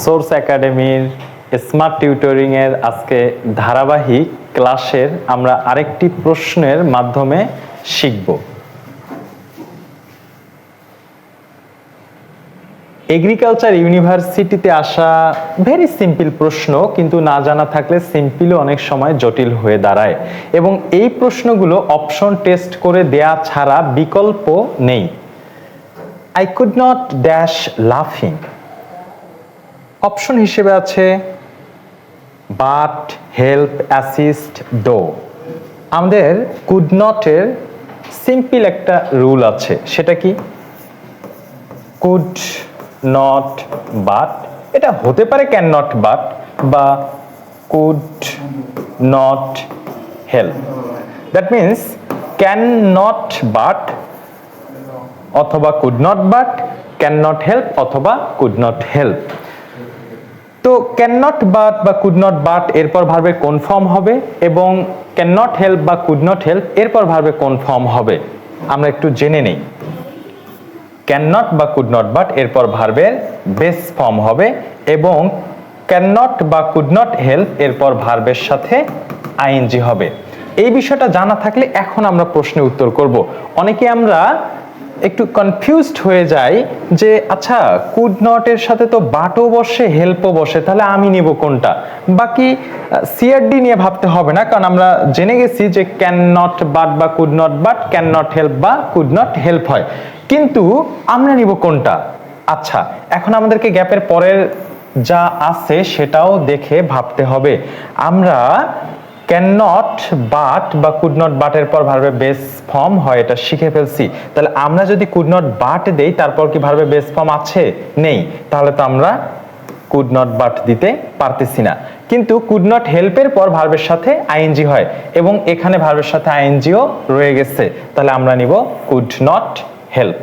Source একাডেমির smart টিউটরিংয়ের আজকে ধারাবাহিক ক্লাসের আমরা আরেকটি প্রশ্নের মাধ্যমে শিখব। এগ্রিকালচার ইউনিভার্সিটিতে আসা ভেরি সিম্পল প্রশ্ন, কিন্তু না জানা থাকলে সিম্পলও অনেক সময় জটিল হয়ে দাঁড়ায়। এবং এই প্রশ্নগুলো অপশন টেস্ট করে দেয়া ছাড়া বিকল্প নেই। আই কুড নট ড্যাশ লাফিং অপশন হিসেবে আছে বাট, হেল্প, অ্যাসিস্ট, ডো। আমাদের কুড নটের সিম্পল একটা রুল আছে। সেটা কি? কুড নট বাট এটা হতে পারে ক্যান নট বাট বা could not help that means can not but অথবা could not but can not help অথবা কুড নট হেল্প তো ক্যান নট বাট বা কুড নট বাট এরপর ভার্বের কোন ফর্ম হবে এবং ক্যান নট হেল্প বা কুড নট হেল্প এরপর ভার্বের কোন ফর্ম হবে। আমরা একটু জেনে নেই। ক্যান নট বা কুড নট বাট এরপর ভার্বের বেস ফর্ম হবে এবং ক্যান নট বা কুড নট হেল্প এরপর ভার্বের সাথে আইএনজি হবে। এই বিষয়টা জানা থাকলে এখন আমরা প্রশ্নের উত্তর করব। অনেকে আমরা একটু কনফিউজড হয়ে যাই যে আচ্ছা কুড নট এর সাথে তো বাটও বসে হেল্পও বসে, তাহলে আমি নিব কোনটা? বাকি সিআরডি নিয়ে ভাবতে হবে না, কারণ আমরা জেনে গেছি যে ক্যান নট বাট বা could not but can not help বা কুড নট হেল্প হয়। কিন্তু আমরা নিব কোনটা? আচ্ছা এখন আমাদেরকে গ্যাপের পরের যা আছে সেটাও দেখে ভাবতে হবে। আমরা ক্যান নট বাট বা কুড নট বাটের পর ভার্বে বেস ফর্ম হয়, এটা শিখে ফেলছি। তাহলে আমরা যদি কুড নট বাট দেই, তারপর কি ভার্বে বেস ফর্ম আছে? নেই। তাহলে তো আমরা কুড নট বাট দিতে পারতেছি না। কিন্তু কুড নট হেল্পের পর ভার্বের সাথে আইএনজি হয় এবং এখানে ভার্বের সাথে আইএনজিও রয়ে গেছে। তাহলে আমরা নিব কুড নট হেল্প